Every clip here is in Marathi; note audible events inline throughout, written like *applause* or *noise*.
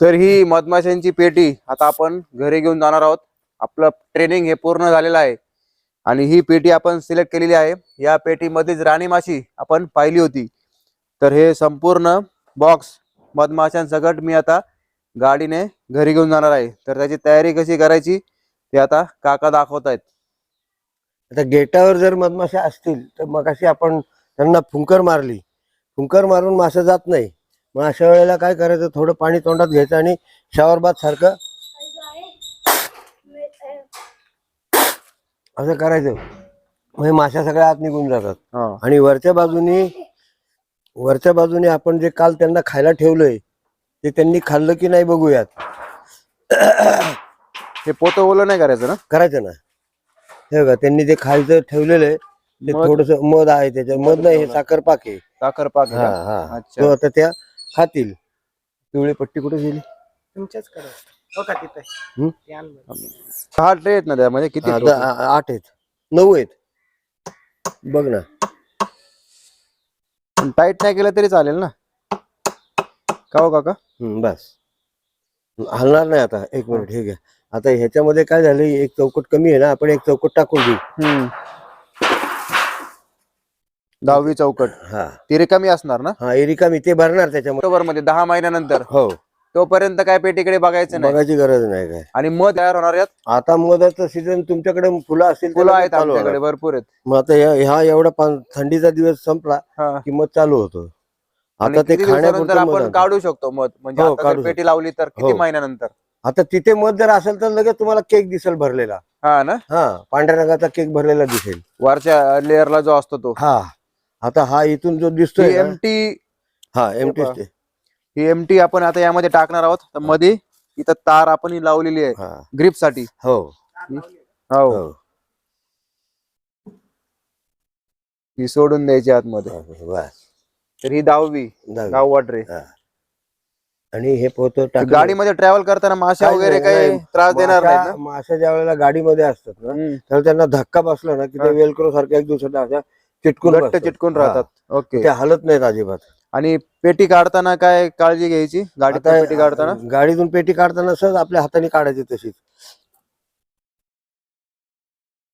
तर ही मधमाशांची पेटी आता आपण घरी घेऊन जाणार आहोत. आपलं ट्रेनिंग हे पूर्ण झालेलं आहे. आणि ही पेटी आपण सिलेक्ट केलेली आहे. या पेटीमध्येच राणी माशी आपण पाहिली होती. तर हे संपूर्ण बॉक्स मधमाशांसकट मी आता गाडीने घरी घेऊन जाणार आहे. तर त्याची तयारी कशी करायची ते आता काका दाखवत आहेत. आता गेटावर जर मधमाशा असतील तर मग अशी आपण त्यांना फुंकर मारली. फुंकर मारून मासा जात नाही. मग अशा वेळेला काय करायचं थोडं पाणी तोंडात घ्यायचं आणि शावर बाथ सारखं असं करायचं म्हणजे माशा सगळ्या आत निघून जातात हा. आणि वरच्या बाजूनी वरच्या बाजूने आपण जे काल त्यांना खायला ठेवलंय ते त्यांनी खाल्लं की नाही बघूयात हे पोतं ओलं नाही करायचं ना करायचं ना हे बघा त्यांनी ते खायचं ठेवलेलं आहे ते मध? थोडस मध आहे त्याच्यात मध नाही हे साखर पाक आहे साखर पाक हा? हा अच्छा. तो आता त्या खातील. पिवळी पट्टी कुठे गेली? तुमच्याच कडे हो का तिथे. हम्म? ते आण बरं. सहा ट्रे आहेत ना त्यामध्ये? किती आठ आहेत. नऊ आहेत. बघ ना. पण टाईट नाही केलं तरी चालेल ना? का हो काका? हम्म, बस. हलणार नाही आता. एक मिनिट हे घ्या. आता ह्याच्यामध्ये काय झालं एक चौकट कमी आहे ना आपण एक चौकट टाकून देऊ. दहावी चौकट. हा. ती रिकामी असणार ना? हा एरिका मी ते भरणार त्याच्यामध्ये ऑक्टोबरमध्ये दहा महिन्यानंतर. हो. तोपर्यंत काय पेटीकडे बघायचं नाही. बघायची गरज नाही काय. आणि मध तयार होणार आहेत? आता मधाचं सीझन तुमच्याकडे फुलं असतील फुलं आहेत चालू होणार. आमच्याकडे भरपूर आहेत. मग आता ह्या- हा एवढा थंडीचा दिवस संपला हा. की मग चालू होतो. आणि आता ते किती दिवसानंतर खाण्यापुरतं मध आपण आणतो. काढू शकतो मध? म्हणजे हो, आता काढू जर पेटी लावली तर किती हो. महिन्यानंतर? आता तिथे मध जर असेल तर लगेच तुम्हाला केक दिसेल भरलेला. हा ना? हा पांढऱ्या रंगाचा केक भरलेला दिसेल. वरच्या लेअरला जो असतो तो. हा. आता हा इथून जो दिसतोय ना, एमटी हा एमटी. ही एमटी आपण आता यामध्ये टाकणार आहोत. तर मध्ये इथं तार आपण ही लावलेली आहे. हा. ग्रिपसाठी हो. हो. हो. ही सोडून द्यायची आतमध्ये. बस. तर ही दहावी दहावी. दहावा ट्रे हा. आणि हे पोत टाकलं- गाडीमध्ये ट्रॅव्हल करताना माशा वगैरे काही. त्रास देणार माशा- नाही माशा ज्या वेळेला गाडीमध्ये असतात ना ना तर त्यांना धक्का बसला ना की ते हा. वेलक्रो सारख्या एक दुसऱ्या अशा चिटकून घट्ट बसतात. चिटकून हा. राहतात ओके ते हलत नाहीत अजिबात आणि पेटी काढताना काय काळजी घ्यायची गाडीत आता पेटी काढताना गाडीतून पेटी काढताना सहज आपल्या हाताने काढायची तशीच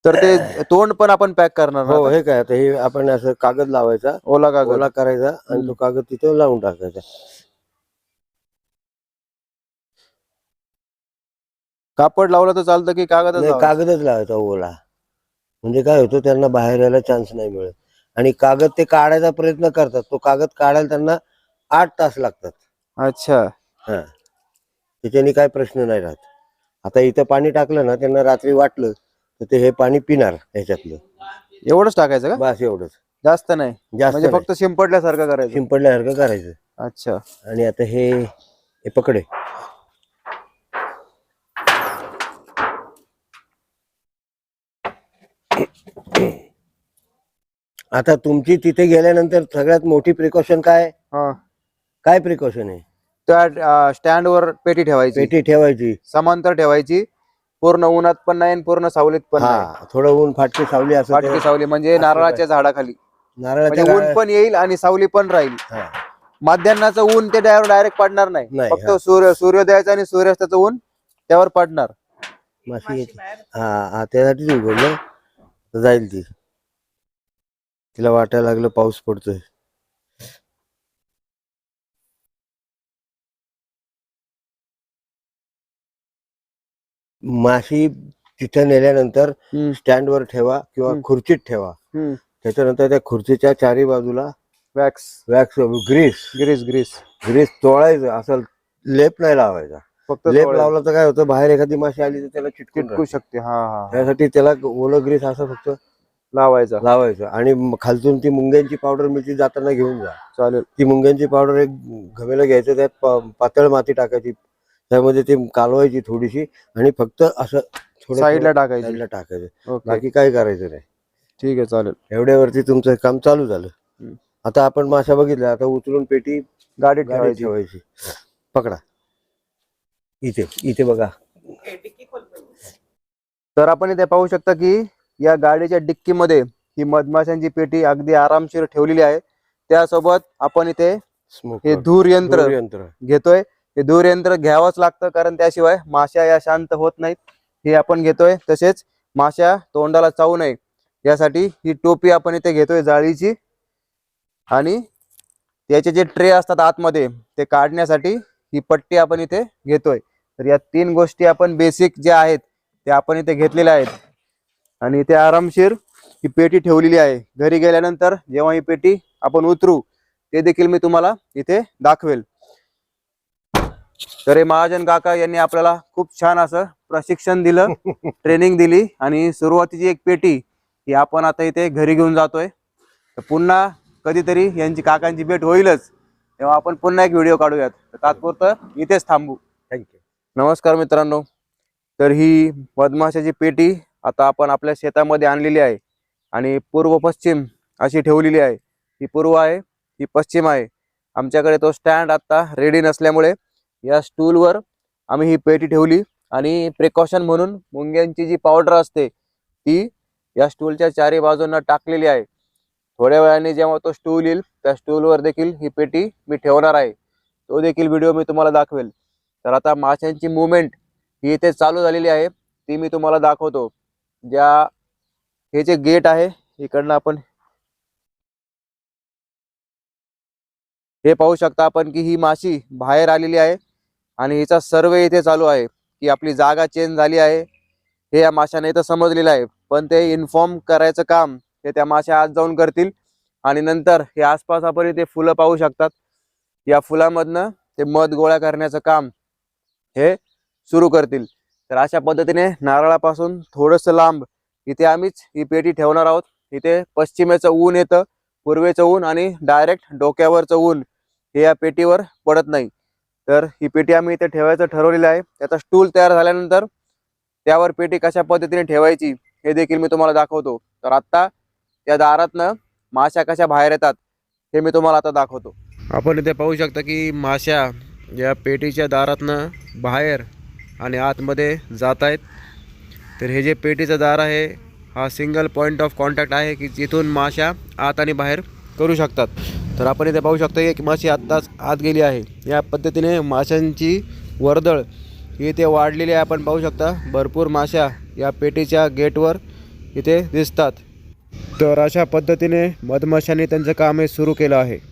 तर ते *coughs* तोंड पण आपण पॅक करणार ना हो आता? हे काय आता हे आपण असं कागद लावायचा ओला कागद ओला करायचा आणि. तो कागद तिथे लावून टाकायचा कापड लावलं तर चालतं की नाही लावायचं? कागदच लावायचा ओला म्हणजे काय होतं त्यांना बाहेर यायला चान्स नाही मिळत. आणि कागद ते काढायचा प्रयत्न करतात. तो कागद काढायला त्यांना आठ तास लागतात. अच्छा. हा. त्याच्याने काय प्रश्न नाही राहत. आता इथं पाणी टाकलं ना त्यांना रात्री वाटलं तर ते हे पाणी पिणार ह्याच्यातलं. एवढंच टाकायचं का? बस एवढंच. जास्त नाही. जास्त म्हणजे. फक्त शिंपडल्यासारखं करायचं. शिंपडल्यासारखं करायचं. अच्छा. आणि आता हे हे पकडे. आता तुमची तिथे गेल्यानंतर सगळ्यात मोठी प्रिकॉशन काय? हा. काय प्रिकॉशन आहे? त्या स्टँड वर पेटी ठेवायची. पेटी ठेवायची. समांतर ठेवायची. पूर्ण उन्हात पण नाही आणि पूर्ण सावलीत पण नाही. हा थोडं ऊन फाटकी सावली असं फाटकी ते सावली म्हणजे असं नारळाच्या झाडाखाली. नारळाच्या म्हणजे ऊन गाड्या- पण येईल आणि सावली पण राहील. हा. माध्यान्हाचं ऊन ते डायरेक्ट पडणार नाही. नाही, फक्त हा. सूर्य सूर्योदयाचं आणि सूर्यास्ताचं ऊन त्यावर पडणार. माशी येते. हा हा त्यासाठीच उघडलं. तर जाईल ती. तिला वाटायला लागलं पाऊस पडतोय. माशी तिथं नेल्यानंतर. स्टँड वर ठेवा किंवा. खुर्चीत ठेवा. त्याच्यानंतर त्या खुर्चीच्या चारी बाजूला wax. Wax grease. Grease grease. Grease तोळायचं असं लेप नाही लावायचा. फक्त लेप लावला तर काय होतं? बाहेर एखादी माशी आली तर त्याला चिटकून चिटकू राहते. शकते. हा हा त्यासाठी त्याला ओलं ग्रीस असं फक्त लावायचा. लावायचं. आणि म- खालतून ती मुंग्यांची पावडर मिळते जाताना घेऊन जा. चालेल. ती मुंग्यांची पावडर एक घमेलं घ्यायचं त्यात पा- पातळ माती टाकायची. त्यामध्ये ती कालवायची थोडीशी आणि फक्त असं थोडं साईडला टाकायची. साईडला टाकायचं. ओके. बाकी काय करायचं नाही. ठीक आहे चालेल. एवढ्यावरती तुमचं काम चालू झालं. आता आपण माशा बघितल्या. आता उचलून पेटी गाडीत गाडीत ठेवायची. ठेवायची. पकडा. इथे इथे बघा. तर आपण इथे पाहू शकता की या गाडीच्या डिक्कीमध्ये ही मधमाशांची पेटी अगदी आरामशीर ठेवलेली आहे. त्यासोबत आपण इथे स्मोक हे धूर यंत्र यंत्र. घेतोय. हे दूर यंत्र घ्यावंच लागतं कारण त्याशिवाय माश्या या शांत होत नाहीत. हे आपण घेतोय. तसेच माश्या तोंडाला चावू नये. यासाठी ही टोपी आपण इथे घेतोय जाळीची. आणि त्याचे जे ट्रे असतात आतमध्ये ते काढण्यासाठी ही पट्टी आपण इथे घेतोय. तर या तीन गोष्टी आपण बेसिक ज्या आहेत त्या आपण इथे घेतलेल्या आहेत. आणि इथे आरामशीर ही पेटी ठेवलेली आहे. घरी गेल्यानंतर जेव्हा ही पेटी आपण उतरू ते देखील मी तुम्हाला इथे दाखवेल. तर हे महाजन काका यांनी आपल्याला खूप छान असं प्रशिक्षण दिलं *laughs* ट्रेनिंग दिली. आणि सुरुवातीची एक पेटी ही आपण आता इथे घरी घेऊन जातोय. तर पुन्हा कधीतरी यांची काकांची भेट होईलच. तेव्हा आपण पुन्हा एक व्हिडिओ काढूयात. तर तात्पुरतं इथेच थांबू. थँक्यू नमस्कार मित्रांनो. तर ही मधमाशाची पेटी आता आपण आपल्या शेतामध्ये आणलेली आहे आणि पूर्व पश्चिम अशी ठेवलेली आहे. ही पूर्व आहे ही पश्चिम आहे. आमच्याकडे तो स्टँड आता रेडी नसल्यामुळे या स्टूलवर आम्ही ही पेटी ठेवली आणि प्रिकॉशन म्हणून मुंग्यांची जी पावडर असते ती या स्टूलच्या चारी बाजूंना टाकलेली आहे. थोड्या वेळाने जेव्हा तो स्टूल येईल त्या स्टूलवर देखील ही पेटी मी ठेवणार आहे. तो देखील व्हिडिओ मी तुम्हाला दाखवेल. तर आता माशांची मुवमेंट ही इथे चालू झालेली आहे. ती मी तुम्हाला दाखवतो. ज्या हे जे गेट आहे इकडनं आपण हे पाहू शकता आपण की ही माशी बाहेर आलेली आहे आणि हिचा सर्वे इथे चालू आहे की आपली जागा चेंज झाली आहे. हे या माशाने इथं समजलेलं आहे. पण ते इन्फॉर्म करायचं काम हे त्या माशा आज जाऊन करतील आणि नंतर हे आसपास आपण इथे फुलं पाहू शकतात. या फुलामधनं ते मध गोळा करण्याचं काम हे सुरू करतील. तर अशा पद्धतीने नारळापासून थोडंसं लांब इथे आम्हीच ही पेटी ठेवणार आहोत. इथे पश्चिमेचं ऊन येतं पूर्वेचं ऊन आणि डायरेक्ट डोक्यावरचं ऊन हे या पेटीवर पडत नाही. तर ही पेटी आम्ही इथे ठेवायचं ठरवलेलं आहे. त्याचा स्टूल तयार झाल्यानंतर त्यावर पेटी कशा पद्धतीने ठेवायची हे देखील मी तुम्हाला दाखवतो. तर आत्ता त्या दारातनं माशा कशा बाहेर येतात हे मी तुम्हाला आता दाखवतो. आपण इथे पाहू शकता की माशा या पेटीच्या दारातनं बाहेर आणि आतमध्ये जात आहेत तर हे जे पेटीचं दार आहे हा सिंगल पॉईंट ऑफ कॉन्टॅक्ट आहे की जिथून माशा आत आणि बाहेर करू शकतात. तर आपण इथे पाहू शकतो की माशी आत्ताच आत गेली आहे. या पद्धतीने माशांची वर्दळ ही इथे वाढलेली आहे. आपण पाहू शकता भरपूर माशा या पेटीच्या गेटवर इथे दिसतात. तर अशा पद्धतीने मधमाशांनी त्यांचं काम हे सुरू केलं आहे.